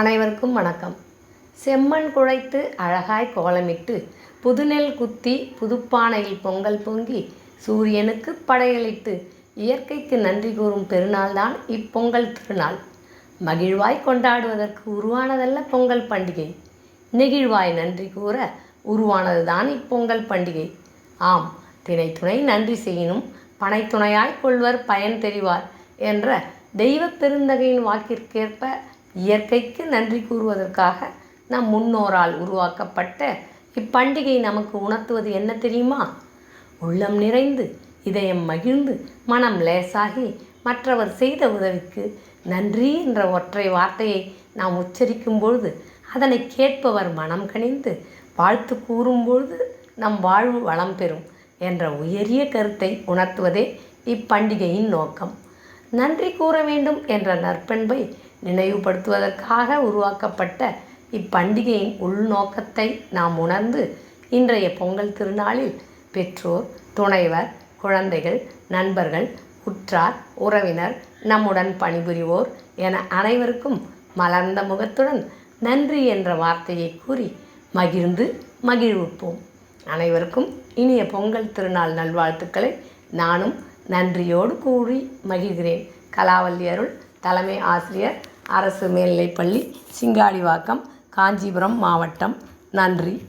அனைவருக்கும் வணக்கம். செம்மண் குழைத்து அழகாய் கோலமிட்டு புதுநெல் குத்தி புதுப்பானையில் பொங்கல் பொங்கி சூரியனுக்கு படையலிட்டு இயற்கைக்கு நன்றி கூறும் பெருநாள்தான் இப்பொங்கல் திருநாள். மகிழ்வாய் கொண்டாடுவதற்கு உருவானதல்ல பொங்கல் பண்டிகை. நெகிழ்வாய் நன்றி கூற உருவானது தான் இப்பொங்கல் பண்டிகை. ஆம் தினைத்துணை நன்றி செய்யினும் பனைத்துணையாய் கொள்வர் பயன் தெரிவார் என்ற தெய்வ பெருந்தகையின் வாக்கிற்கேற்ப இயற்கைக்கு நன்றி கூறுவதற்காக நம் முன்னோரால் உருவாக்கப்பட்ட இப்பண்டிகை நமக்கு உணர்த்துவது என்ன தெரியுமா? உள்ளம் நிறைந்து இதயம் மகிழ்ந்து மனம் லேசாகி மற்றவர் செய்த உதவிக்கு நன்றி என்ற ஒற்றை வார்த்தையை நாம் உச்சரிக்கும் பொழுது அதனை கேட்பவர் மனம் கனிந்து வாழ்த்து கூறும்பொழுது நம் வாழ்வு வளம் பெறும் என்ற உயரிய கருத்தை உணர்த்துவதே இப்பண்டிகையின் நோக்கம். நன்றி கூற வேண்டும் என்ற நற்பண்பை நினைவுபடுத்துவதற்காக உருவாக்கப்பட்ட இப்பண்டிகையின் உள்நோக்கத்தை நாம் உணர்ந்து இன்றைய பொங்கல் திருநாளில் பெற்றோர் துணைவர் குழந்தைகள் நண்பர்கள் உற்றார் உறவினர் நம்முடன் பணிபுரிவோர் என அனைவருக்கும் மலர்ந்த முகத்துடன் நன்றி என்ற வார்த்தையை கூறி மகிழ்ந்து மகிழ்விப்போம். அனைவருக்கும் இனிய பொங்கல் திருநாள் நல்வாழ்த்துக்களை நானும் நன்றியோடு கூறி மகிழ்கிறேன். கலாவல்லி அருள் தலைமை ஆசிரியர் அரசு மேல்நிலைப்பள்ளி சிங்காடிவாக்கம் காஞ்சிபுரம் மாவட்டம். நன்றி.